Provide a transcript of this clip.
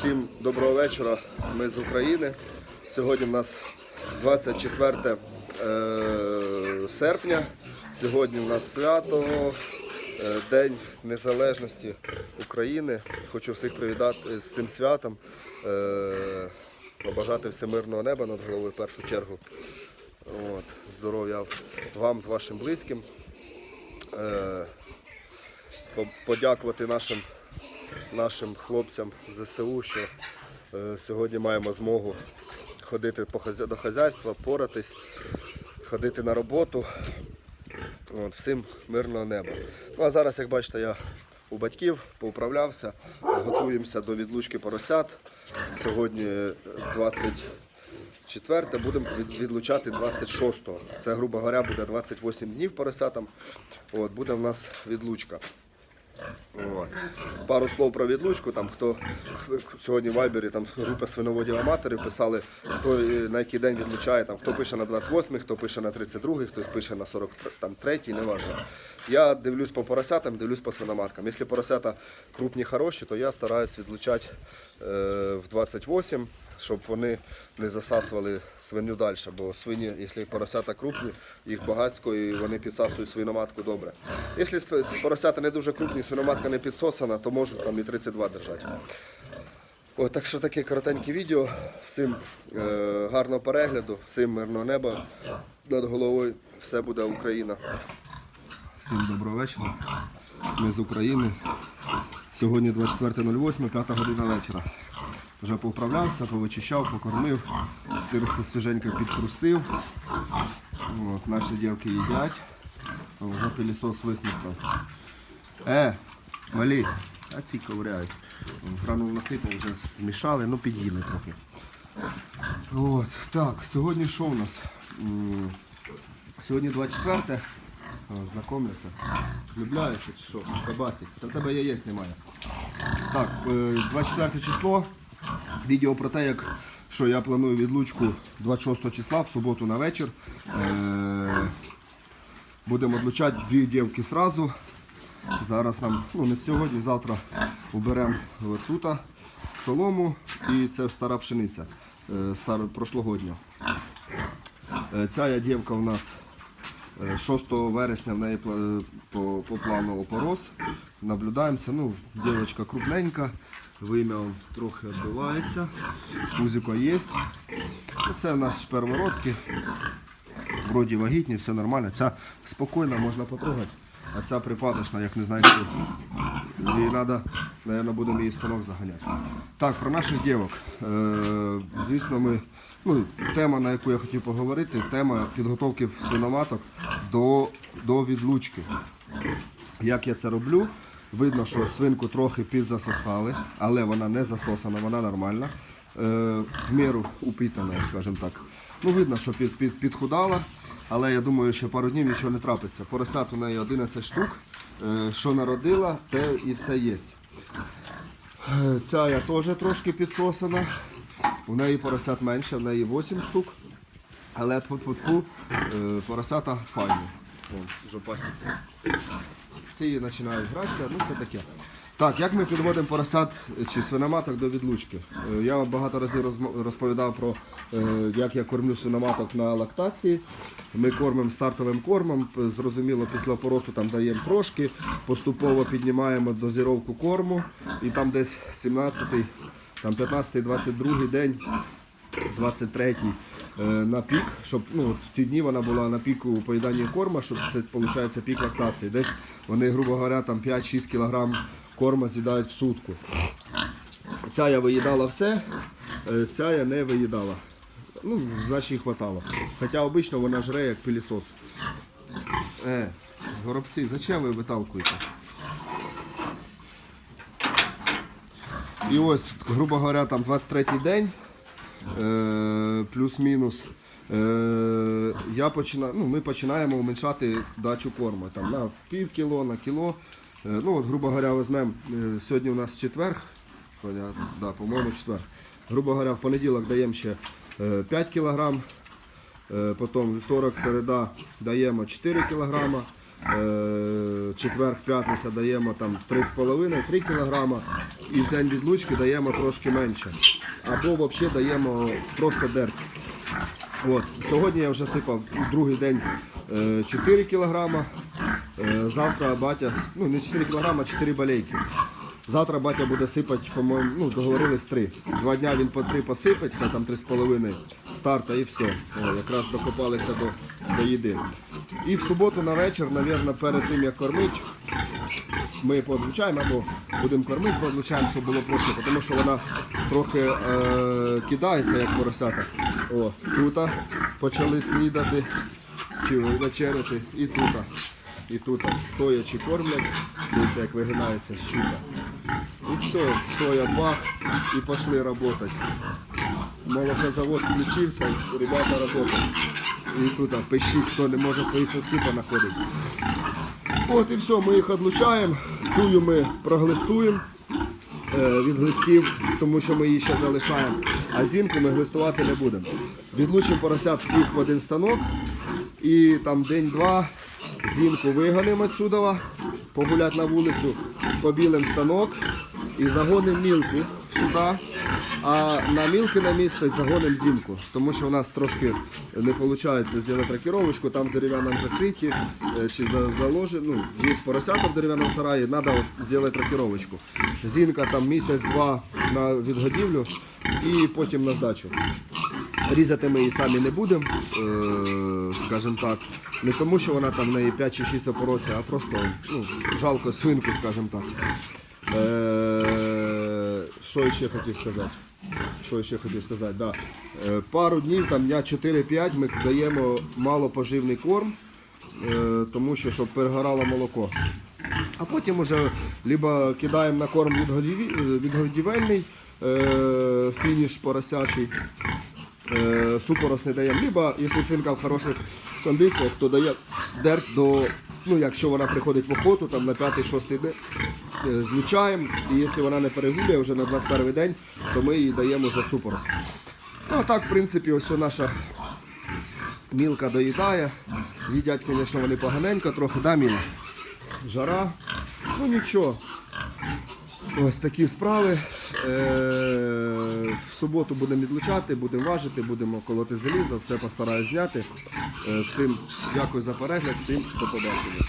Всім доброго вечора. Ми з України. Сьогодні в нас 24 е, серпня. Сьогодні в нас свято, е, День Незалежності України. Хочу всіх привітати з цим святом. Е, Побажати всемирного неба над головою в першу чергу. От, здоров'я вам, вашим близьким. Подякувати нашим, нашим хлопцям ЗСУ, що е, сьогодні маємо змогу ходити до хазяйства, поратись, ходити на роботу. От, всім мирного неба. Ну а зараз, як бачите, я у батьків поуправлявся, готуємося до відлучки поросят. Сьогодні е, 24 будемо відлучати 26-го. Це, грубо говоря, буде 28 днів поросятам. От, буде в нас відлучка. От. Пару слов про відлучку. Там хто сьогодні в Вайбері там група свиноводів аматорів писали, хто е, на який день відлучає, там хто пише на 28-й, хто пише на 32-й, хтось пише на 43, не важливо. Я дивлюсь по поросятам, дивлюсь по свиноматкам. Якщо поросята крупні, хороші, то я стараюсь відлучати е, в 28, щоб вони не засасували свиню далі. Бо свині, якщо поросята крупні, їх багатсько і вони підсасують свиноматку добре. Якщо поросята не дуже крупні, свиноматка не підсосана, то можуть там і 32 держати. О, так що таке коротеньке відео. Всім е, гарного перегляду, всім мирного неба над головою. Все буде Україна. Всім доброго вечора. Ми з України. Сьогодні 24.08, 5 година вечора. Вже поуправлявся, повичищав, покормив, тирси свіженько підтрусив. От, наші дівки їдять. Вже пилісос висмикнув. Е, малі, а ці ковыряють. Гранул насипав, вже змішали, ну під'їли трохи. От, так, сьогодні що у нас? Сьогодні 24 О, знакомляться. Влюбляються чи що? Кабасик. Та в тебе яєць немає. Так, е, 24 число. Відео про те, як що я планую відлучку 26 числа в суботу на вечір. Е, Будемо відлучати дві дівки зразу. Зараз нам, ну не сьогодні, завтра уберемо тут солому і це стара пшениця, е, прошлогодня. Е, Ця дівка у нас е, 6 вересня в неї по, по плану опорос. Наблюдаємося. Ну, дівчинка крупненька, вим'я трохи відбивається, пузіко є. Це в нас первородки. Вроді вагітні, все нормально. Ця спокійна, можна потрогати. А ця припадочна, як не знаю, що. Їй треба, мабуть, будемо її станок заганяти. Так, про наших дівок. Е, звісно, ми, ну, тема, на яку я хотів поговорити, тема підготовки свиноматок до, до відлучки. Як я це роблю? Видно, що свинку трохи підзасосали, але вона не засосана, вона нормальна. Е, в міру упитана, скажімо так. Ну, видно, що під, під, підхудала, але я думаю, що пару днів нічого не трапиться. Поросят у неї 11 штук. Е, що народила, те і все є. Е, Ця я теж трошки підсосана. У неї поросят менше, в неї 8 штук. Але по тфу поросята файні. Ці починають гратися, ну це таке. Так, як ми підводимо поросят чи свиноматок до відлучки? Е, Я вам багато разів розповідав про е, як я кормлю свиноматок на лактації. Ми кормимо стартовим кормом, зрозуміло, після опоросу там даємо трошки, поступово піднімаємо дозіровку корму і там десь 17-й, там 15-й, 22 день 23-й е, на пік, щоб ну, в ці дні вона була на піку поїдання корма, щоб це виходить пік лактації. Десь вони, грубо говоря, там 5-6 кг корма з'їдають в сутку. Ця я виїдала все, е, ця я не виїдала. Ну, значить їй хватало. Хоча обично вона жре як пилісос. Е, горобці, зачем ви виталкуєте? І ось, грубо говоря, там 23-й день, е, плюс-мінус. Е, я починаю, ну, ми починаємо уменьшати дачу корму. Там, на пів кіло, на кіло. Е, ну, от, грубо говоря, візьмемо, е, сьогодні у нас четвер, да, по-моєму, четвер. Грубо говоря, в понеділок даємо ще е, 5 кг, е, потім вівторок, середа даємо 4 кг, е, четвер, п'ятниця даємо там 3,5-3 кг, і в день відлучки даємо трошки менше. Або взагалі даємо просто дерт. От. Сьогодні я вже сипав другий день е, 4 кг. Завтра батя, ну не 4 кг, а 4 балейки. Завтра батя буде сипати, по-моєму, ну, договорились 3. Два дня він по 3 посипать, хай там 3,5 старта і все. О, якраз докопалися до, до їди. І в суботу на вечір, мабуть, перед тим як кормить, ми подлучаємо або будемо кормити, подлучаємо, щоб було проще, тому що вона трохи е, кидається, як поросята. О, тут почали снідати чи вечеряти, і тут. І тут стоячи кормлять, дивіться, як вигинається щука. І все, стоя бах і пішли працювати. Молокозавод включився, і ребята працюють. І тут пищить, хто не може свої соски понаходити. От і все, ми їх відлучаємо, цю ми проглистуємо е, від глистів, тому що ми її ще залишаємо, а зімку ми глистувати не будемо. Відлучимо поросят всіх в один станок і там день-два зімку виганемо отсюда, погулять на вулицю, побілимо станок і загонимо мілку сюди. А на мілки на місце загонимо зімку, тому що у нас трошки не виходить зробити тракіровочку, там в дерев'яному закриті е, чи за- заложено, ну, є поросята в дерев'яному сараї, треба зробити тракіровочку. Зінка там місяць-два на відгодівлю і потім на здачу. Різати ми її самі не будемо, е, скажімо так. Не тому, що вона там в неї 5 чи 6 опоросся, а просто ну, жалко свинку, скажімо так. Е, що ще хотів сказати? Що ще хотів сказати? Да. Е, пару днів, там дня 4-5 ми даємо малопоживний корм, е, тому що щоб перегорало молоко. А потім уже либо кидаємо на корм відгодівельний, фініш поросячий, супорос не даємо. Либо, якщо свинка в хороших кондиціях, то дає дерт до, ну якщо вона приходить в охоту, там на 5-6 день е, злучаємо. І якщо вона не перегулює вже на 21 день, то ми їй даємо вже супорос. Ну а так, в принципі, ось наша мілка доїдає. Їдять, звісно, вони поганенько, трохи, да, Міла? Жара. Ну нічого. Ось такі справи. Е, В суботу будемо відлучати, будемо важити, будемо колоти залізо, все постараюсь зняти. Е, Всім дякую за перегляд, всім до побачення.